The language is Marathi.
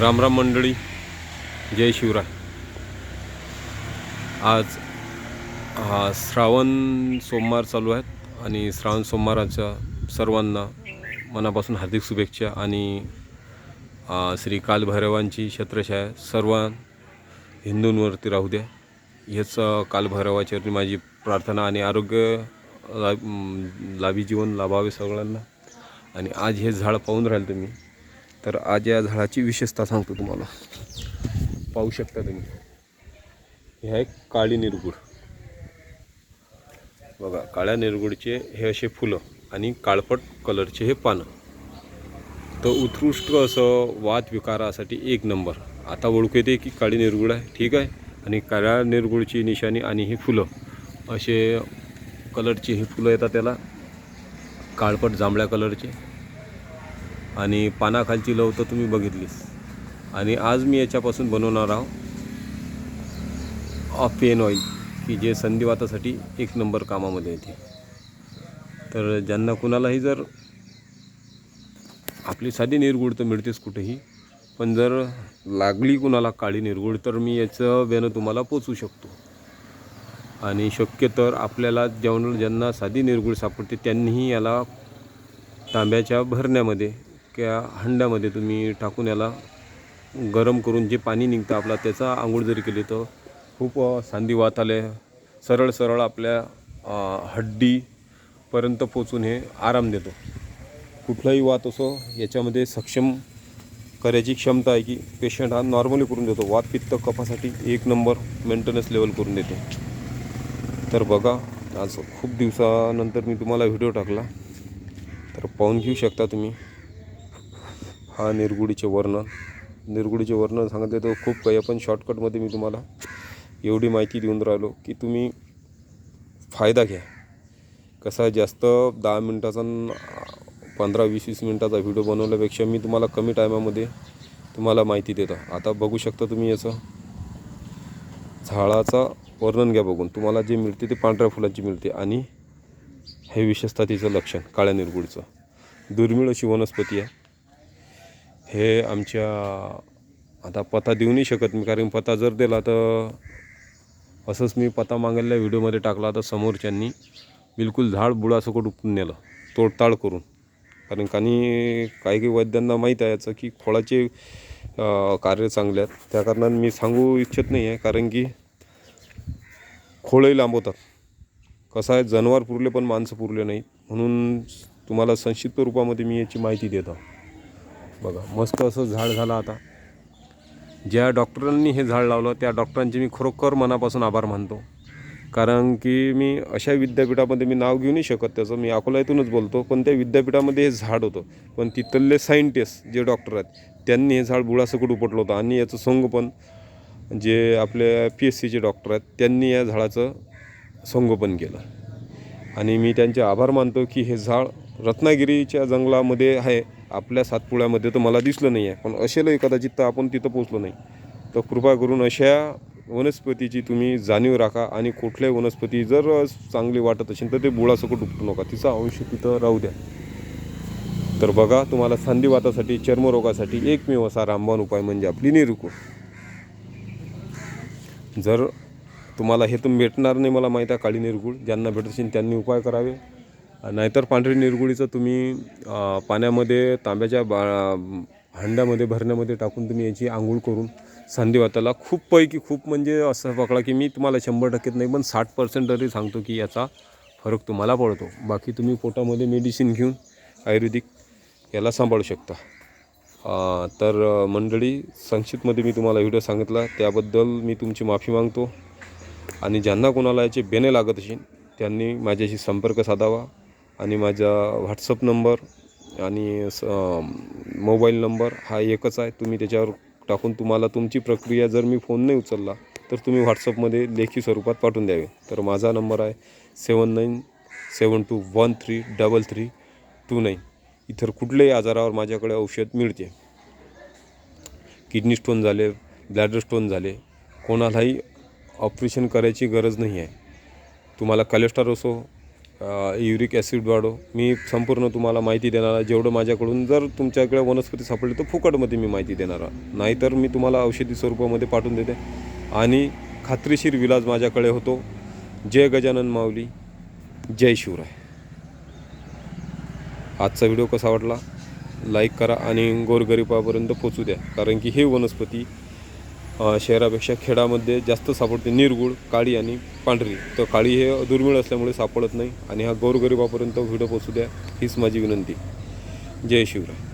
रामराम मंडळी जय शिवराय. आज हा श्रावण सोमवार चालू आहेत आणि श्रावण सोमवाराच्या सर्वांना मनापासून हार्दिक शुभेच्छा आणि श्री कालभैरवांची छत्रछाया सर्व हिंदूंवरती राहू द्या. हेच कालभैरवाच्यावरती माझी प्रार्थना आणि आरोग्य लाभी जीवन लाभावे सगळ्यांना. आणि आज हे झाड पाहून राहिलं तुम्ही. तर आज या झाडाची विशेषता सांगतो तुम्हाला. पाहू शकता तुम्ही. हे आहे काळी निरगुड. बघा काळ्या निरगुडचे हे असे फुलं आणि काळपट कलरचे हे पानं. तर उत्कृष्ट असं वाद विकारासाठी एक नंबर. आता ओळख येते की काळी निरगुड आहे ठीक आहे? आणि काळ्या निरगुडची निशाणी आणि ही फुलं असे कलरची ही फुलं येतात त्याला. काळपट जांभळ्या कलरचे. आणि पानाखालची लव तर तुम्ही बघितलीस. आणि आज मी याच्यापासून बनवणार आहोत पेन ऑइल की जे संधिवातासाठी एक नंबर कामामध्ये येते. तर ज्यांना कुणालाही जर आपली साधी निरगुड तर मिळतेच कुठेही पण जर लागली कुणाला काळी निरगुड तर मी याचं बेनं तुम्हाला पोचू शकतो. आणि शक्य तर आपल्याला जेवण ज्यांना साधी निरगुड सापडते त्यांनीही याला तांब्याच्या भरण्यामध्ये किंवा हंड्यामध्ये तुम्ही टाकून याला गरम करून जे पाणी निघतं आपला त्याचा आंघोळ जरी केली तर खूप सांधी वात आले. सरळ सरळ आपल्या हड्डीपर्यंत पोचून हे आराम देतो. कुठलाही वात असो याच्यामध्ये सक्षम करायची क्षमता आहे की पेशंट हा नॉर्मली करून देतो. वात पित्त कफासाठी एक नंबर मेंटेनन्स लेवल करून देते. तर बघा आज खूप दिवसानंतर मी तुम्हाला व्हिडिओ टाकला. तर पाहून घेऊ शकता तुम्ही. हा निरगुडीचे वर्णन. निरगुडीचे वर्णन सांगत तर खूप काही पण शॉर्टकटमध्ये मी तुम्हाला एवढी माहिती देऊन राहिलो की तुम्ही फायदा घ्या. कसा जास्त दहा मिनटाचा न पंधरा वीस वीस मिनटाचा व्हिडिओ बनवल्यापेक्षा मी तुम्हाला कमी टायमामध्ये तुम्हाला माहिती देतो. आता बघू शकता तुम्ही याचं. झाडाचा वर्णन घ्या बघून. तुम्हाला जे मिळते ते पांढऱ्या फुलांची मिळते आणि हे विशेषतः तिचं लक्षण काळ्या निरगुडचं. दुर्मिळ अशी वनस्पती आहे. हे आमच्या आता पत्ता देऊ नाही शकत मी कारण पत्ता जर दिला तर असंच मी पत्ता मागायला व्हिडिओमध्ये टाकला तर समोरच्यांनी. बिलकुल झाड बुडासकट उपटून नेलं तोडताड करून. कारण काही काही काही वैद्यांना माहीत आहे याचं की खोळाचे कार्य चांगले आहेत. त्या कारणाने मी सांगू इच्छित नाही आहे कारण की खोळही लांबवतात. कसं आहे जनावर पुरले पण माणसं पुरले नाहीत. म्हणून तुम्हाला संक्षिप्त रूपामध्ये मी याची माहिती देतो बघा मस्त असं झाड झालं आता. ज्या डॉक्टरांनी हे झाड लावलं त्या डॉक्टरांचे मी खरोखर मनापासून आभार मानतो. कारण की मी अशा विद्यापीठामध्ये मी नाव घेऊ नाही शकत त्याचं मी अकोल्यातूनच बोलतो. पण त्या विद्यापीठामध्ये हे झाड होतं. पण तिथले सायंटिस्ट जे डॉक्टर आहेत त्यांनी हे झाड बुळासकट उपटलं होतं. आणि याचं संगोपन जे आपले पी एस सीचे डॉक्टर आहेत त्यांनी या झाडाचं संगोपन केलं. आणि मी त्यांचे आभार मानतो की हे झाड रत्नागिरीच्या जंगलामध्ये आहे. आपल्या सातपुड्यामध्ये तर मला दिसलं नाही आहे पण असेलही कदाचित तर आपण तिथं पोचलो नाही. तर कृपा करून अशा वनस्पतीची तुम्ही जाणीव राखा आणि कुठल्याही वनस्पती जर चांगली वाटत असेल तर ते बुळासकट उपटू नका. तिचा अंश तिथं राहू द्या. तर बघा तुम्हाला संधिवातासाठी चर्मरोगासाठी एकमेव असा रामबाण उपाय म्हणजे आपली निरुको. जर तुम्हाला हे तर भेटणार नाही मला माहीत आहे काळी निरगुळ ज्यांना भेटत असेल त्यांनी उपाय करावे. नाहीतर पांढरी निरगुडीचं तुम्ही पाण्यामध्ये तांब्याच्या बा हंड्यामध्ये भरण्यामध्ये टाकून तुम्ही याची आंघोळ करून संधिवाताला खूप पैकी खूप म्हणजे असं पकडा की मी तुम्हाला शंभर टक्केत नाही पण साठ पर्सेंट तरी सांगतो की याचा फरक तुम्हाला पडतो. बाकी तुम्ही पोटामध्ये मेडिसिन घेऊन आयुर्वेदिक याला सांभाळू शकता. तर मंडळी संक्षिप्तमध्ये मी तुम्हाला व्हिडिओ सांगितला त्याबद्दल मी तुमची माफी मागतो. आणि ज्यांना कोणाला याचे बेने लागत असेल त्यांनी माझ्याशी संपर्क साधावा. आणि माझा व्हॉट्सअप नंबर आणि स मोबाईल नंबर हा एकच आहे. तुम्ही त्याच्यावर टाकून तुम्हाला तुमची प्रक्रिया जर मी फोन नाही उचलला तर तुम्ही व्हॉट्सअपमध्ये लेखी स्वरूपात पाठवून द्यावे. तर माझा नंबर आहे seven nine seven two one three double three two nine इतर कुठल्याही आजारावर माझ्याकडे औषध मिळते. किडनी स्टोन झाले ब्लॅडर स्टोन झाले कोणालाही ऑपरेशन करायची गरज नाही आहे. तुम्हाला कलेस्ट्रॉल असो युरिक ॲसिड वाढो. मी संपूर्ण तुम्हाला माहिती देणार आहे. जेवढं माझ्याकडून जर तुमच्याकडे वनस्पती सापडली तर फुकटमध्ये मी माहिती देणार आहे. नाहीतर मी तुम्हाला औषधी स्वरूपामध्ये पाठवून देते. आणि खात्रीशीर विलाज माझ्याकडे होतो. जय गजानन माऊली. जय शिवराय. आजचा व्हिडिओ कसा वाटला? लाईक करा आणि गोरगरिबापर्यंत पोचू द्या. कारण की हे वनस्पती शहरापेक्षा खेडामध्ये जास्त सापडते. निरगुळ काळी आणि पांढरी. तर काळी हे दुर्मिळ असल्यामुळे सापडत नाही आणि हा गोरगरिबापर्यंत व्हिडिओ पोचू द्या हीच माझी विनंती. जय शिवराय.